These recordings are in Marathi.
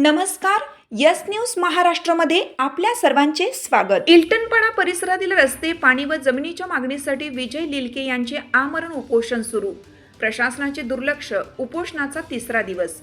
नमस्कार यस न्यूज महाराष्ट्रामध्ये आपल्या सर्वांचे स्वागत. इल्टनपाडा परिसरातील रस्ते पाणी व जमिनीच्या मागणीसाठी विजय लिलके यांचे आमरण उपोषण सुरू. प्रशासनाचे दुर्लक्ष उपोषणाचा तिसरा दिवस.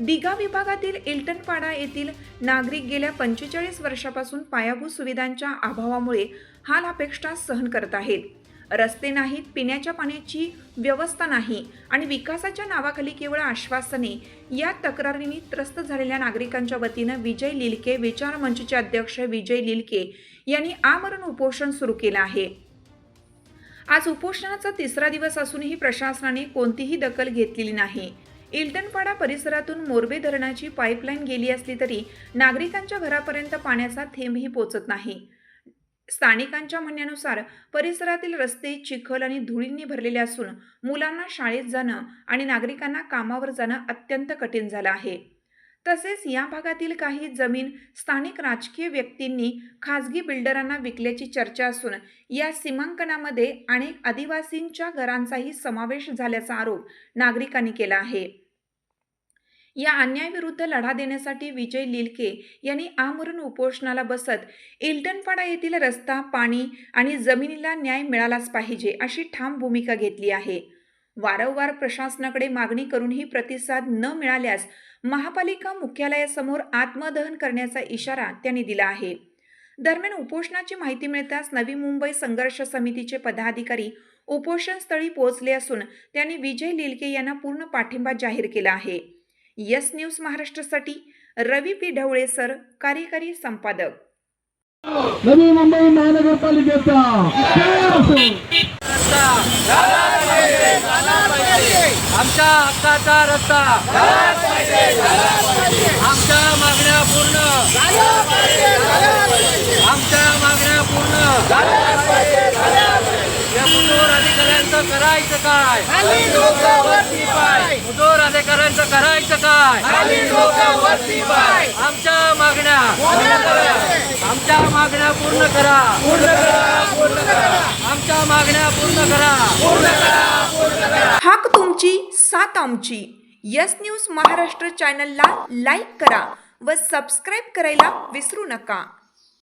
दिघा विभागातील इल्टनपाडा येथील नागरिक गेल्या पंचेचाळीस वर्षापासून पायाभूत सुविधांच्या अभावामुळे हाल अपेक्षा सहन करत आहेत. रस्ते नाहीत पिण्याच्या पाण्याची व्यवस्था नाही आणि विकासाच्या नावाखाली केवळ आश्वासने. या तक्रारींनी त्रस्त झालेल्या नागरिकांच्या वतीनं विजय लिलके विचार मंचचे अध्यक्ष विजय लिलके यांनी आमरण उपोषण सुरू केलं आहे. आज उपोषणाचा तिसरा दिवस असूनही प्रशासनाने कोणतीही दखल घेतलेली नाही. इल्टनपाडा परिसरातून मोरबे धरणाची पाईपलाईन गेली असली तरी नागरिकांच्या घरापर्यंत पाण्याचा थेंबही पोचत नाही. स्थानिकांच्या म्हणण्यानुसार परिसरातील रस्ते चिखल आणि धुळींनी भरलेले असून मुलांना शाळेत जाणं आणि नागरिकांना कामावर जाणं अत्यंत कठीण झालं आहे. तसेच या भागातील काही जमीन स्थानिक राजकीय व्यक्तींनी खाजगी बिल्डरांना विकल्याची चर्चा असून या सीमांकनामध्ये अनेक आदिवासींच्या घरांचाही समावेश झाल्याचा आरोप नागरिकांनी केला आहे. या अन्यायाविरुद्ध लढा देण्यासाठी विजय लिलके यांनी आमरण उपोषणाला बसत इल्टनपाडा येथील रस्ता पाणी आणि जमिनीला न्याय मिळालाच पाहिजे अशी ठाम भूमिका घेतली आहे. वारंवार प्रशासनाकडे मागणी करूनही प्रतिसाद न मिळाल्यास महापालिका मुख्यालयासमोर आत्मदहन करण्याचा इशारा त्यांनी दिला आहे. दरम्यान उपोषणाची माहिती मिळताच नवी मुंबई संघर्ष समितीचे पदाधिकारी उपोषणस्थळी पोहोचले असून त्यांनी विजय लिलके यांना पूर्ण पाठिंबा जाहीर केला आहे. यस न्यूज महाराष्ट्रासाठी रवी पी ढवळे सर कार्यकारी संपादक. नवी मुंबई महानगरपालिकेचा. आमच्या हक्काचा रस्ता आमच्या मागण्या पूर्ण आमच्या मागण्या पूर्ण अधिकाऱ्यांचं करायचं काय? अधिकाऱ्यांचं करायचं काय? आमच्या मागण्या. आमच्या मागण्या पूर्ण करा. आमच्या मागण्या पूर्ण करा. हाक तुमची सात आमची. यस न्यूज महाराष्ट्र चॅनलला लाईक करा व सबस्क्राईब करायला विसरू नका.